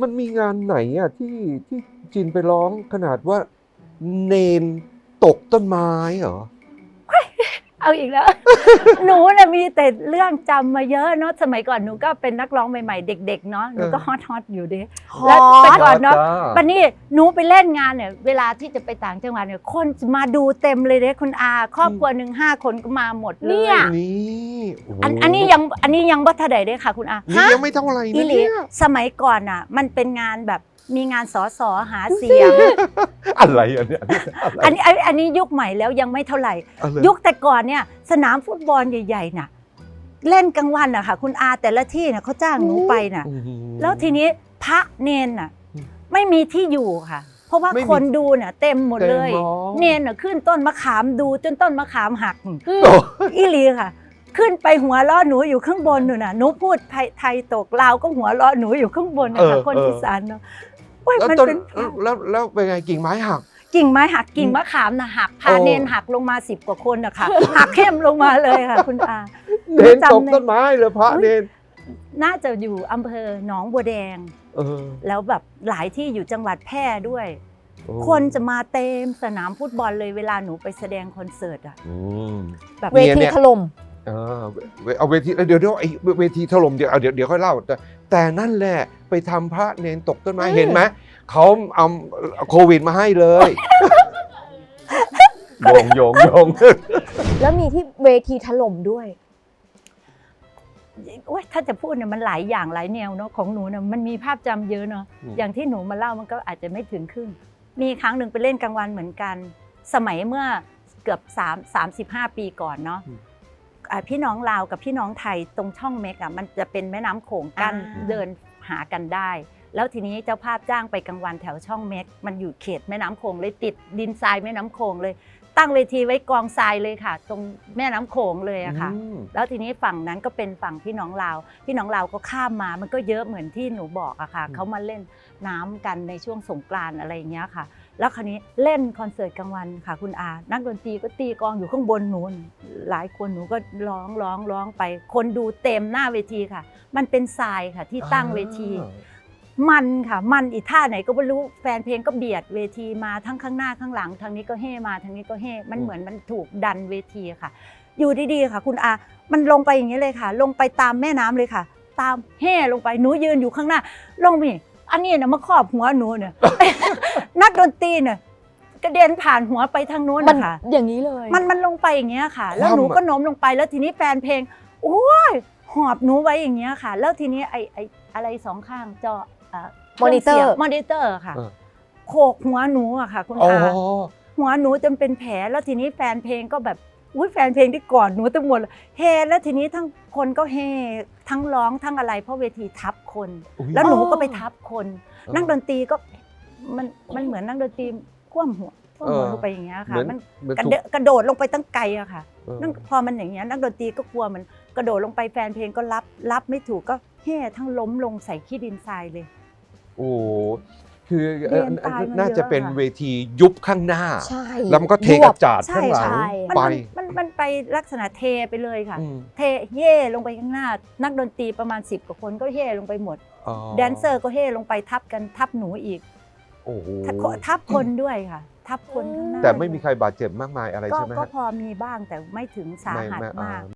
มันมีงานไหนอะที่ที่จินไปร้องขนาดว่าเนนตกต้นไม้เหรอ เอาอีกแล้ว หนูน่ะมีแต่เรื่องจำมาเยอะเนาะสมัยก่อนหนูก็เป็นนักร้องใหม่ๆ เด็ก ๆ เนาะหนูก็เออฮอตฮอตๆอยู่ดิฮแล้วอแต่ตก่อนเนาะจ้าวันนี้หนูไปเล่นงานเนี่ยเวลาที่จะไปต่างจังหวัดเนี่ยคนจะมาดูเต็มเลยเด้คุณอาครอบครัวหนึ่งห้าคนก็มาหมดเลเนี่ยยนี่โโหอันอันนี้ยังอันนี้ยังบ่ทันใดเด้ค่ะ คุณอานี่ยังไม่เท่าไหร่อีนะหลีเนี่ยสมัยก่อนอะ มันเป็นงานแบบ มีงานสอสอหาเสียง อะไรอันเนี้ยอะไรอันนี้อันอันนี้ยุคใหม่แล้วยังไม่เท่าไหร่ อะไรยุคแต่ก่อนเนี่ยสนามฟุตบอลใหญ่ๆน่ะ เล่นกลางวันน่ะค่ะคุณอาแต่ละที่น่ะเขาจ้างหนูไปน่ะอื้อหือแล้วทีนี้พระเนนน่ะ อืมไม่มีที่อยู่ค่ะ เพราะว่าไม่มีคนดูน่ะเต็มหมดเลย เต็มหรอ เนนน่ะขึ้นต้นมะขามดูจนต้นมะขามหักอืมโอ้อีหลีค่ะ ขึ้นไปหัวล้อหนูอยู่ข้างบนหนูน่ะหนูพูดไทยไทยตกลาวก็หัวล้อหนูอยู่ข้างบนนะคะคนอีสานเนาะ โอ้ยแล้วมันต้นเป็นแล้วแล้วแล้วเป็นไงกิ่งไม้หัก กิ่งไม้หักกิ่งมะขามน่ะหักพาโอ้ เนนหักลงมาสิบกว่าคนนะคะหักเข้มลงมาเลยค่ะ คุณอาเนนตกต้นไม้เลยพระเนนน่าจะอยู่อำเภอหนองบัวแดง เออแล้วแบบหลายที่อยู่จังหวัดแพร่ด้วย โอ้คนจะมาเต็มสนามฟุตบอลเลยเวลาหนูไปแสดงคอนเสิร์ตอะอืม แบบเวทีถล่ม เออเวเอาเวทีเดี๋ยวเดี๋ยวไอ้เวทีถล่มเดี๋ยวเอาเดี๋ยวเดี๋ยวค่อยเล่า แต่แต่นั่นแหละไปทำพระเนนตกต้นไม้อืมเห็นไหมเขาเอาโควิดมาให้เลยโยงโยงโยงแล้วมีที่เวทีถล่มด้วยโอ๊ยถ้าจะพูดเนี่ยมันหลายอย่างหลายแนวเนาะของหนูเนี่ยมันมีภาพจำเยอะเนาะอืมอย่างที่หนูมาเล่ามันก็อาจจะไม่ถึงครึ่งมีครั้งหนึ่งไปเล่นกลางวันเหมือนกัน สมัยเมื่อเกือบ3 35 ปีก่อนเนาะอะ พี่น้องลาวกับพี่น้องไทยตรงช่องเมกอะมันจะเป็นแม่น้ำโขงกั้นอ่า เดินหากันได้ แล้วทีนี้เจ้าภาพจ้างไปกลางวันแถวช่องเมกมันอยู่เขตแม่น้ำโขงเลยติดดินทรายแม่น้ำโขงเลย ตั้งเวทีไว้กองทรายเลยค่ะ ตรงแม่น้ำโขงเลยอะค่ะ อืม แล้วทีนี้ฝั่งนั้นก็เป็นฝั่งพี่น้องลาว พี่น้องลาวก็ข้ามมา มันก็เยอะเหมือนที่หนูบอกอะค่ะ อืม เขามาเล่นน้ำกันในช่วงสงกรานต์อะไรอย่างเงี้ยค่ะ แล้วคราวนี้เล่นคอนเสิร์ตกลางวันค่ะคุณอา นักดนตรีก็ตีกลองอยู่ข้างบนหนูนหลายคนหนูก็ร้องร้องร้องไป คนดูเต็มหน้าเวทีค่ะ มันเป็นทรายค่ะที่ตั้งเวที มันค่ะ มันอีท่าไหนก็ไม่รู้แฟนเพลงก็เบียดเวทีมาทั้งข้างหน้าข้างหลังทางนี้ก็เฮ่มาทางนี้ก็เฮ่มันอืมเหมือนมันถูกดันเวทีค่ะ อยู่ดีๆค่ะ คุณอา มันลงไปอย่างนี้เลยค่ะ ลงไปตามแม่น้ำเลยค่ะ ตามเฮ่ลงไปหนูยืนอยู่ข้างหน้า ลงไปนี่ อันนี้นะมาครอบหัวหนูเนี่ย นักดนตรีเนี่ยกระเด็นผ่านหัวไปทางนู้นมันนะคะอย่างนี้เลยมันมันลงไปอย่างเงี้ยค่ะ แล้วคว่ำหนูอะก็โน้มลงไปแล้วทีนี้แฟนเพลงโอ้ยหอบหนูไว้อย่างเงี้ยค่ะ แล้วทีนี้ไอไออะไรสองข้างจอเอ่อมอนิเตอร์มอนิเตอร์ค่ะเออโขกหัวหนูอะค่ะ คุณอ๋ออาหัวหนูจนเป็นแผลแล้วทีนี้แฟนเพลงก็แบบ อุ้ยแฟนเพลงที่กอดหนูทั้งหมดเลยเฮแล้วทีนี้ทั้งคนก็เฮทั้งร้องทั้งอะไร เพราะเวทีทับคน อุ๊ย แล้วหนูอ๋อก็ไปทับคนเออนักดนตรีก็มันมันเหมือนนักดนตรีคว่ำหัวคว่ำหัวเออลงไปอย่างเงี้ยค่ะเหมือนมันเหมือนกระถูเดกกระโดดลงไปตั้งไกลอะค่ะ เออ นั่นพอมันอย่างเงี้ยนักดนตรีก็กลัวมันกระโดดลงไปแฟนเพลงก็รับรับไม่ถูกก็เฮ่ทั้งล้มลงใส่ขี้ดินทรายเลย โอ้โห คือเรียนตายมาน่าจะเยอะเป็นค่ะเวทียุบข้างหน้า ใช่แล้วมันก็เทยวกบระจาดข้างหลังใช่มันไปมันมันมันไปลักษณะเทไปเลยค่ะอืมเทเย่ลงไปข้างหน้า นักดนตรีประมาณ 10กว่าคนก็เฮ่ลงไปหมดอ๋อแดนเซอร์ก็เฮ่ลงไปทับกันทับหนูอีกโอ้โหทับทับคนด้วยค่ะ ทับคนข้างหน้าแต่ไม่มีใครบาดเจ็บมากมายอะไรก็ใช่ไหมก็ฮะพอมีบ้างแต่ไม่ถึงสาหัสไม่ไม่มากอ่า